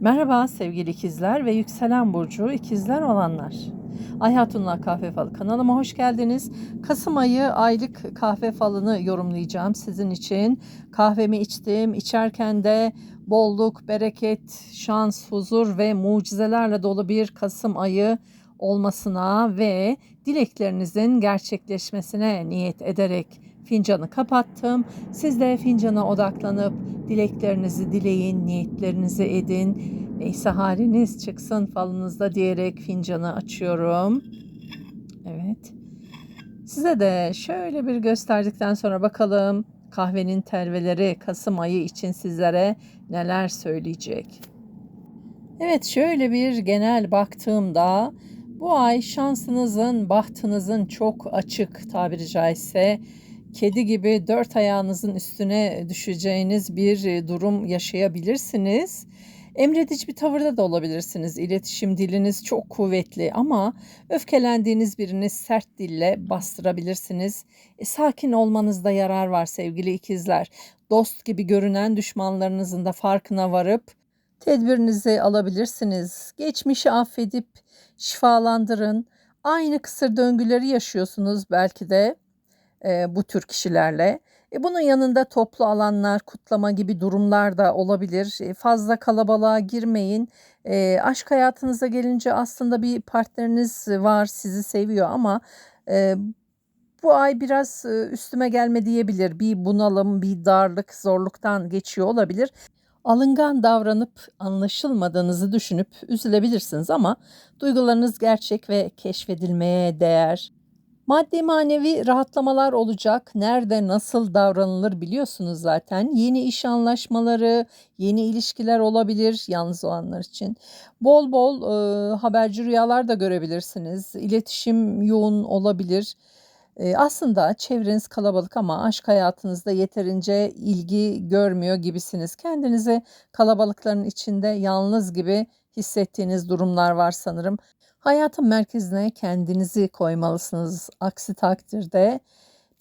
Merhaba sevgili ikizler ve yükselen burcu ikizler olanlar. Ay Hatun'la Kahve Falı kanalıma hoş geldiniz. Kasım ayı aylık kahve falını yorumlayacağım sizin için. Kahvemi içtim. İçerken de bolluk, bereket, şans, huzur ve mucizelerle dolu bir Kasım ayı olmasına ve dileklerinizin gerçekleşmesine niyet ederek fincanı kapattım. Siz de fincana odaklanıp dileklerinizi dileyin, niyetlerinizi edin. Neyse haliniz çıksın falınızda diyerek fincanı açıyorum. Evet. Size de şöyle bir gösterdikten sonra bakalım kahvenin telveleri Kasım ayı için sizlere neler söyleyecek. Evet şöyle bir genel baktığımda bu ay şansınızın, bahtınızın çok açık tabiri caizse kedi gibi dört ayağınızın üstüne düşeceğiniz bir e, durum yaşayabilirsiniz. Emredici bir tavırda da olabilirsiniz. İletişim diliniz çok kuvvetli ama öfkelendiğiniz birini sert dille bastırabilirsiniz. E, sakin olmanızda yarar var sevgili ikizler. Dost gibi görünen düşmanlarınızın da farkına varıp tedbirinizi alabilirsiniz. Geçmişi affedip şifalandırın. Aynı kısır döngüleri yaşıyorsunuz belki de e, bu tür kişilerle. E, bunun yanında toplu alanlar, kutlama gibi durumlar da olabilir. E, fazla kalabalığa girmeyin. E, aşk hayatınıza gelince aslında bir partneriniz var, sizi seviyor ama e, bu ay biraz e, üstüme gelme diyebilir. Bir bunalım, bir darlık, zorluktan geçiyor olabilir. Alıngan davranıp anlaşılmadığınızı düşünüp üzülebilirsiniz ama duygularınız gerçek ve keşfedilmeye değer. Maddi manevi rahatlamalar olacak. Nerede nasıl davranılır biliyorsunuz zaten. Yeni iş anlaşmaları, yeni ilişkiler olabilir yalnız olanlar için. Bol bol e, haberci rüyalar da görebilirsiniz. İletişim yoğun olabilir. E, aslında çevreniz kalabalık ama aşk hayatınızda yeterince ilgi görmüyor gibisiniz. Kendinizi kalabalıkların içinde yalnız gibi hissettiğiniz durumlar var sanırım. Hayatın merkezine kendinizi koymalısınız. Aksi takdirde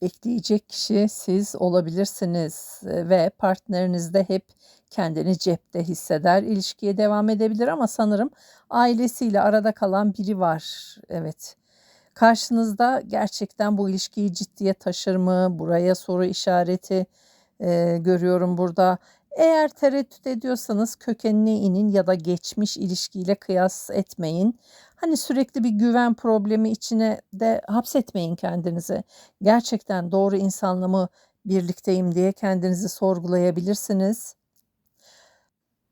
bekleyecek kişi siz olabilirsiniz ve partneriniz de hep kendini cepte hisseder. İlişkiye devam edebilir ama sanırım ailesiyle arada kalan biri var. Evet. Karşınızda gerçekten bu ilişkiyi ciddiye taşır mı? Buraya soru işareti e, görüyorum burada. Eğer tereddüt ediyorsanız kökenine inin ya da geçmiş ilişkiyle kıyas etmeyin. Hani sürekli bir güven problemi içine de hapsetmeyin kendinizi. Gerçekten doğru insanla mı birlikteyim diye kendinizi sorgulayabilirsiniz.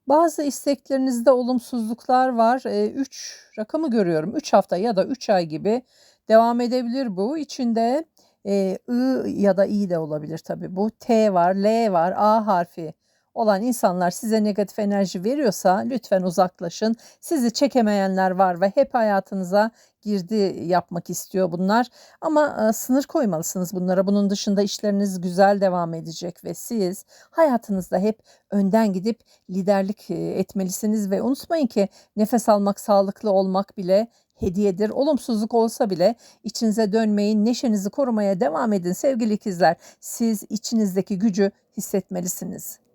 Bazı isteklerinizde olumsuzluklar var. 3 e, rakamı görüyorum. 3 hafta ya da 3 ay gibi devam edebilir bu. İçinde e, I ya da I de olabilir tabii bu. T var, L var, A harfi olan insanlar size negatif enerji veriyorsa lütfen uzaklaşın. Sizi çekemeyenler var ve hep hayatınıza girdi yapmak istiyor bunlar. Ama e, sınır koymalısınız bunlara. Bunun dışında işleriniz güzel devam edecek ve siz hayatınızda hep önden gidip liderlik e, etmelisiniz ve unutmayın ki nefes almak, sağlıklı olmak bile hediyedir. Olumsuzluk olsa bile içinize dönmeyin, neşenizi korumaya devam edin sevgili ikizler. Siz içinizdeki gücü hissetmelisiniz.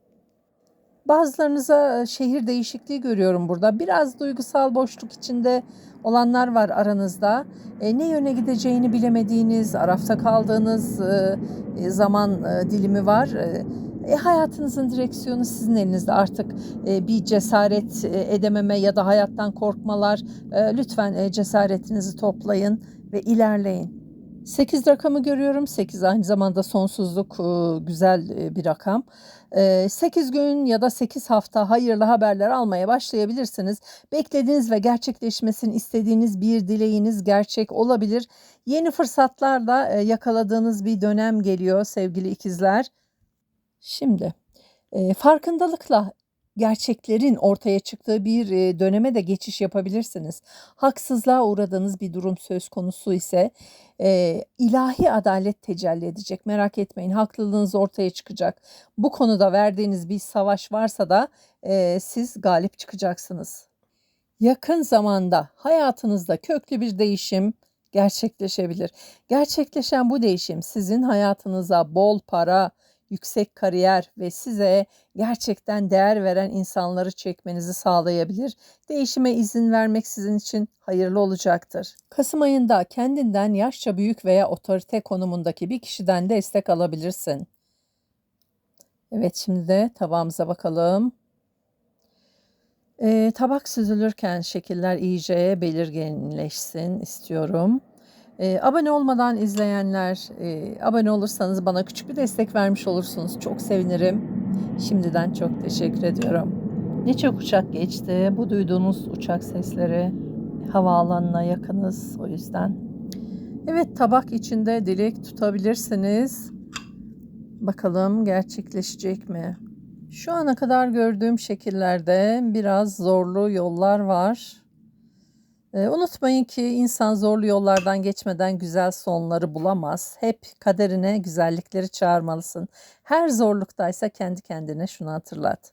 Bazılarınıza şehir değişikliği görüyorum burada. Biraz duygusal boşluk içinde olanlar var aranızda. E, ne yöne gideceğini bilemediğiniz, arafta kaldığınız e, zaman e, dilimi var. E, e, hayatınızın direksiyonu sizin elinizde artık e, bir cesaret e, edememe ya da hayattan korkmalar. E, lütfen e, cesaretinizi toplayın ve ilerleyin. 8 rakamı görüyorum. 8 aynı zamanda sonsuzluk güzel bir rakam. 8 gün ya da 8 hafta hayırlı haberler almaya başlayabilirsiniz. Beklediğiniz ve gerçekleşmesini istediğiniz bir dileğiniz gerçek olabilir. Yeni fırsatlarla yakaladığınız bir dönem geliyor sevgili ikizler. Şimdi farkındalıkla gerçeklerin ortaya çıktığı bir döneme de geçiş yapabilirsiniz. Haksızlığa uğradığınız bir durum söz konusu ise e, ilahi adalet tecelli edecek. Merak etmeyin haklılığınız ortaya çıkacak. Bu konuda verdiğiniz bir savaş varsa da e, siz galip çıkacaksınız. Yakın zamanda hayatınızda köklü bir değişim gerçekleşebilir. Gerçekleşen bu değişim sizin hayatınıza bol para, yüksek kariyer ve size gerçekten değer veren insanları çekmenizi sağlayabilir. Değişime izin vermek sizin için hayırlı olacaktır. Kasım ayında kendinden yaşça büyük veya otorite konumundaki bir kişiden destek alabilirsin. Evet şimdi de tabağımıza bakalım. Ee, tabak süzülürken şekiller iyice belirginleşsin istiyorum. Ee, abone olmadan izleyenler, e, abone olursanız bana küçük bir destek vermiş olursunuz. Çok sevinirim. Şimdiden çok teşekkür ediyorum. Ne çok uçak geçti. Bu duyduğunuz uçak sesleri havaalanına yakınız o yüzden. Evet tabak içinde dilek tutabilirsiniz. Bakalım gerçekleşecek mi? Şu ana kadar gördüğüm şekillerde biraz zorlu yollar var. Ee, unutmayın ki insan zorlu yollardan geçmeden güzel sonları bulamaz. Hep kaderine güzellikleri çağırmalısın. Her zorluktaysa kendi kendine şunu hatırlat.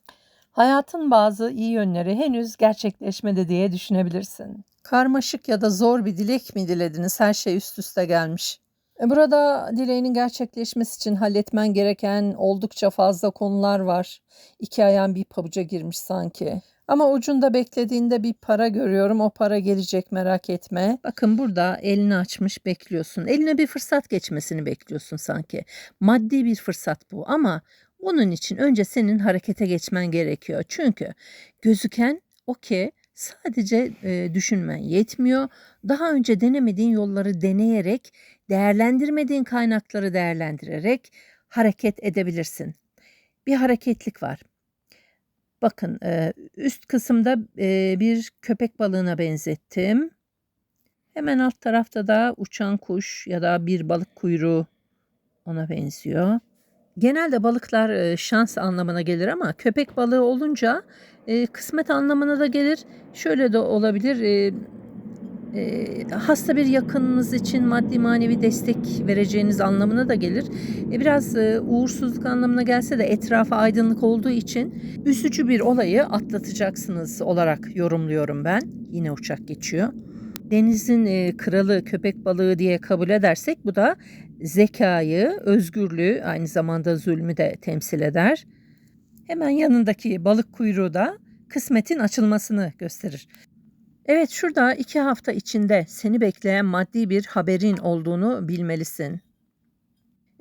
Hayatın bazı iyi yönleri henüz gerçekleşmedi diye düşünebilirsin. Karmaşık ya da zor bir dilek mi dilediniz? Her şey üst üste gelmiş. E, Burada dileğinin gerçekleşmesi için halletmen gereken oldukça fazla konular var. İki ayağın bir pabuca girmiş sanki. Ama ucunda beklediğinde bir para görüyorum. O para gelecek merak etme. Bakın burada elini açmış bekliyorsun. Eline bir fırsat geçmesini bekliyorsun sanki. Maddi bir fırsat bu ama bunun için önce senin harekete geçmen gerekiyor. Çünkü gözüken o ki sadece e, düşünmen yetmiyor. Daha önce denemediğin yolları deneyerek, değerlendirmediğin kaynakları değerlendirerek hareket edebilirsin. Bir hareketlik var. Bakın üst kısımda bir köpek balığına benzettim. Hemen alt tarafta da uçan kuş ya da bir balık kuyruğu ona benziyor. Genelde balıklar şans anlamına gelir ama köpek balığı olunca kısmet anlamına da gelir. Şöyle de olabilir. E, hasta bir yakınınız için maddi manevi destek vereceğiniz anlamına da gelir. E, biraz e, uğursuzluk anlamına gelse de etrafa aydınlık olduğu için üzücü bir olayı atlatacaksınız olarak yorumluyorum ben. Yine uçak geçiyor. Denizin e, kralı köpek balığı diye kabul edersek bu da zekayı, özgürlüğü aynı zamanda zulmü de temsil eder. Hemen yanındaki balık kuyruğu da kısmetin açılmasını gösterir. Evet şurada iki hafta içinde seni bekleyen maddi bir haberin olduğunu bilmelisin.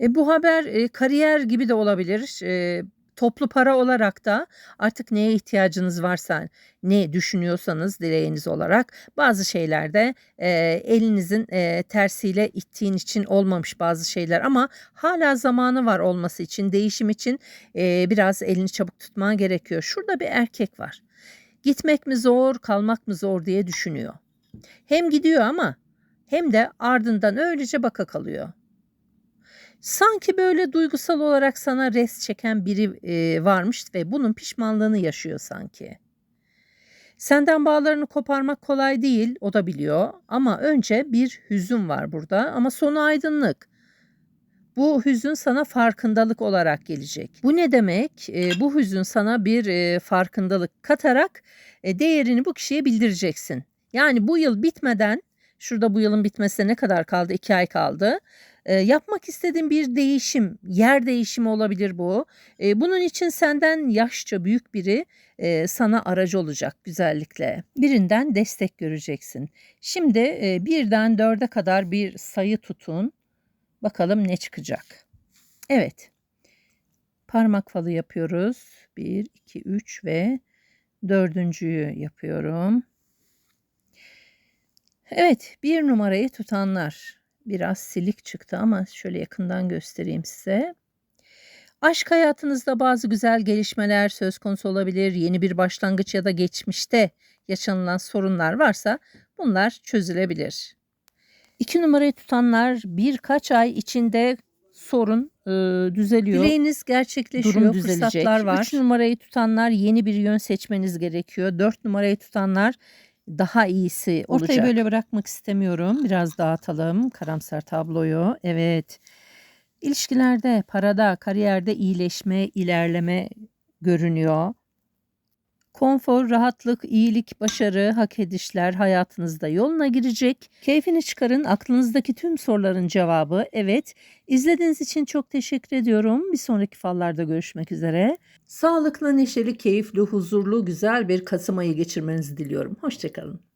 E, bu haber e, kariyer gibi de olabilir. E, toplu para olarak da artık neye ihtiyacınız varsa, ne düşünüyorsanız dileğiniz olarak bazı şeylerde e, elinizin e, tersiyle ittiğin için olmamış bazı şeyler ama hala zamanı var olması için, değişim için e, biraz elini çabuk tutman gerekiyor. Şurada bir erkek var. Gitmek mi zor, kalmak mı zor diye düşünüyor. Hem gidiyor ama hem de ardından öylece baka kalıyor. Sanki böyle duygusal olarak sana res çeken biri e, varmış ve bunun pişmanlığını yaşıyor sanki. Senden bağlarını koparmak kolay değil, o da biliyor. Ama önce bir hüzün var burada ama sonu aydınlık. Bu hüzün sana farkındalık olarak gelecek. Bu ne demek? E, bu hüzün sana bir e, farkındalık katarak e, değerini bu kişiye bildireceksin. Yani bu yıl bitmeden, şurada bu yılın bitmesine ne kadar kaldı? İki ay kaldı. E, yapmak istediğin bir değişim, yer değişimi olabilir bu. E, bunun için senden yaşça büyük biri e, sana aracı olacak güzellikle. Birinden destek göreceksin. Şimdi e, birden dörde kadar bir sayı tutun. Bakalım ne çıkacak. Evet. Parmak falı yapıyoruz. 1, 2, 3 ve dördüncüyü yapıyorum. Evet bir numarayı tutanlar. Biraz silik çıktı ama şöyle yakından göstereyim size. Aşk hayatınızda bazı güzel gelişmeler söz konusu olabilir. Yeni bir başlangıç ya da geçmişte yaşanılan sorunlar varsa bunlar çözülebilir. İki numarayı tutanlar birkaç ay içinde sorun e, düzeliyor. Dileğiniz gerçekleşiyor. Durum düzelecek. Fırsatlar var. Üç numarayı tutanlar yeni bir yön seçmeniz gerekiyor. Dört numarayı tutanlar daha iyisi olacak. Ortayı böyle bırakmak istemiyorum. Biraz dağıtalım karamsar tabloyu. Evet. İlişkilerde, parada, kariyerde iyileşme, ilerleme görünüyor. Konfor, rahatlık, iyilik, başarı, hak edişler hayatınızda yoluna girecek. Keyfini çıkarın. Aklınızdaki tüm soruların cevabı evet. İzlediğiniz için çok teşekkür ediyorum. Bir sonraki fallarda görüşmek üzere. Sağlıklı, neşeli, keyifli, huzurlu, güzel bir Kasım ayı geçirmenizi diliyorum. Hoşçakalın.